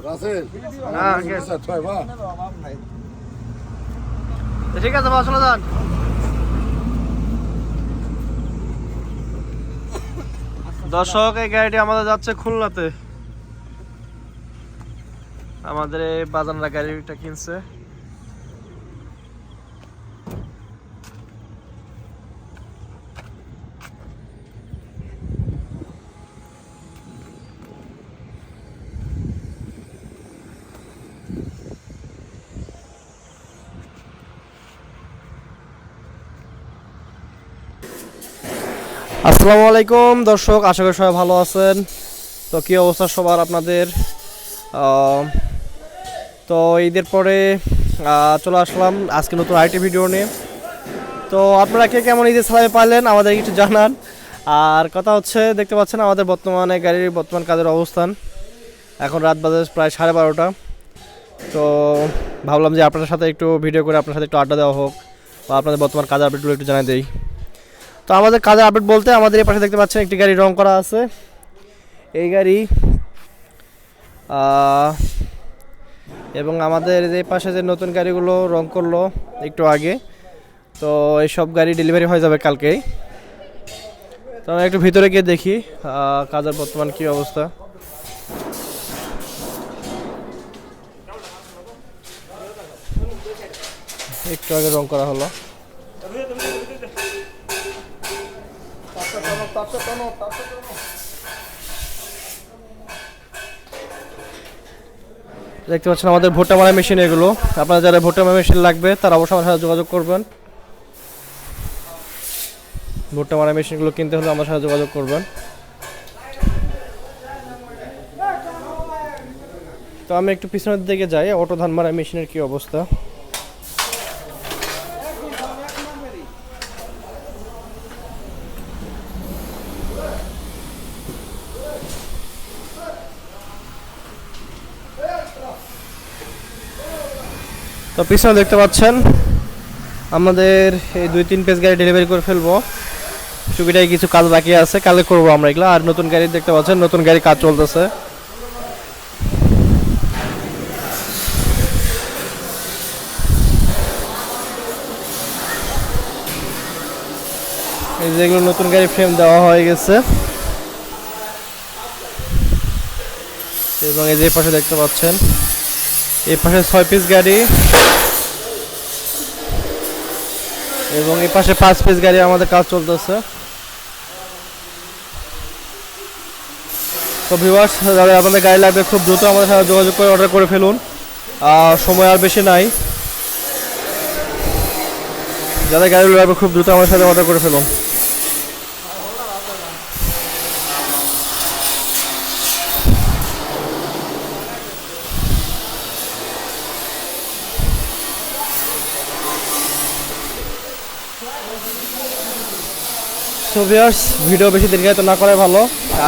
ঠিক আছে। ঠিক বাবা চলে যান। দর্শক এই গাড়িটি আমাদের যাচ্ছে খুলনাতে। আমাদের এই বাজানরা গাড়িটা কিনছে। আসসালামু আলাইকুম, দর্শক, আশা করি সবাই ভালো আছেন। তো কী অবস্থা সবার আপনাদের? তো ঈদের পরে চলে আসলাম আজকে নতুন আইটি ভিডিও নিয়ে। তো আপনারা কে কেমন ঈদের সালামে পাইলেন, আমাদের একটু জানান। আর কথা হচ্ছে, দেখতে পাচ্ছেন আমাদের বর্তমানে গাড়ির বর্তমান কাজের অবস্থান। এখন রাত বাজে প্রায় সাড়ে বারোটা। তো ভাবলাম যে আপনাদের সাথে একটু ভিডিও করে আপনার সাথে একটু আড্ডা দেওয়া হোক, বা আপনাদের বর্তমান কাজের আপডেটগুলো একটু জানাই দেই। তো আমাদের কাজের আপডেট বলতে আমাদের এই পাশে দেখতে পাচ্ছেন একটি গাড়ি রং করা আছে। এই গাড়ি এবং আমাদের যে পাশে যে নতুন গাড়িগুলো রং করল একটু আগে, তো এই সব গাড়ি ডেলিভারি হয়ে যাবে কালকেই। তো আমরা একটু ভিতরে গিয়ে দেখি কাজের বর্তমান কি অবস্থা। একটু আগে রং করা হলো। দেখতে পাচ্ছেন আমাদের ভুট্টা মারা মেশিন এগুলো। আপনারা যারা ভুট্টা মারা মেশিন লাগবে, তারা অবশ্যই আমার সাথে যোগাযোগ করবেন। ভুট্টা মারা মেশিনগুলো কিনতে হলে আমার সাথে যোগাযোগ করবেন। তো আমি একটু পিছনের দিকে যাই অটো ধান মারা মেশিনের কি অবস্থা। তো পিছনে দেখতে পাচ্ছেন, আমাদের এই দুই তিন পেজ গাড়ি ডেলিভারি করে ফেলব। সুবিধায় কিছু কাজ বাকি আছে কালে করব আমরা এগুলো। আর নতুন গাড়ি দেখতে পাচ্ছেন, নতুন গাড়ি কাজ চলতেছে। এই যেগুলো নতুন গাড়ি ফ্রেম দেওয়া হয়ে গেছে। এবং এই যে পাশে দেখতে পাচ্ছেন এই পাশে ছয় পিস গাড়ি। এবং এই পাশে পাঁচ পিস গাড়ি আমাদের কাজ চলতেছে। তো ভিউয়ার্স যাদের আপনাদের গাড়ি লাগবে, খুব দ্রুত আমাদের সাথে যোগাযোগ করে অর্ডার করে ফেলুন। আর সময় আর বেশি নাই। যাদের গাড়ি লাগবে, খুব দ্রুত আমাদের সাথে অর্ডার করে ফেলুন। সো ভিউয়ার্স ভিডিও বেশি দীর্ঘায়িত না করাই ভালো।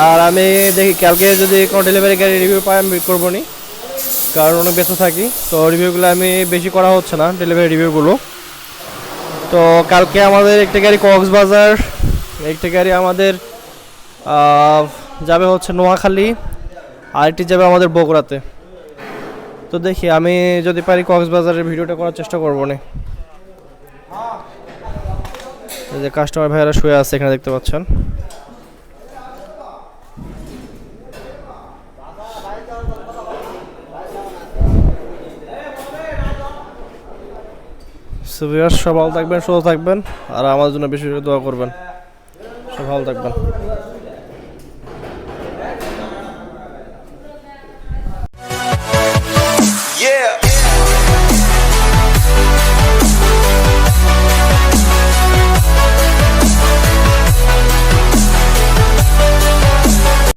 আর আমি দেখি, কালকে যদি কোনো ডেলিভারি গাড়ি রিভিউ পাই আমি করব নি কারণ অনেক ব্যস্ত থাকি। তো রিভিউগুলো আমি বেশি করা হচ্ছে না ডেলিভারি রিভিউগুলো তো কালকে আমাদের একটা গাড়ি কক্সবাজার, একটা গাড়ি আমাদের যাবে হচ্ছে নোয়াখালী, আর একটি যাবে আমাদের বগুড়াতে। তো দেখি, আমি যদি পারি কক্সবাজারের ভিডিওটা করার চেষ্টা করব না এই যে কাস্টমার ভাইরা শুয়ে আছে এখানে দেখতে পাচ্ছেন। সবাই সব ভালো থাকবেন, সুস্থ থাকবেন, আর আমার জন্য বেশি বেশি দোয়া করবেন। সব ভালো থাকবেন।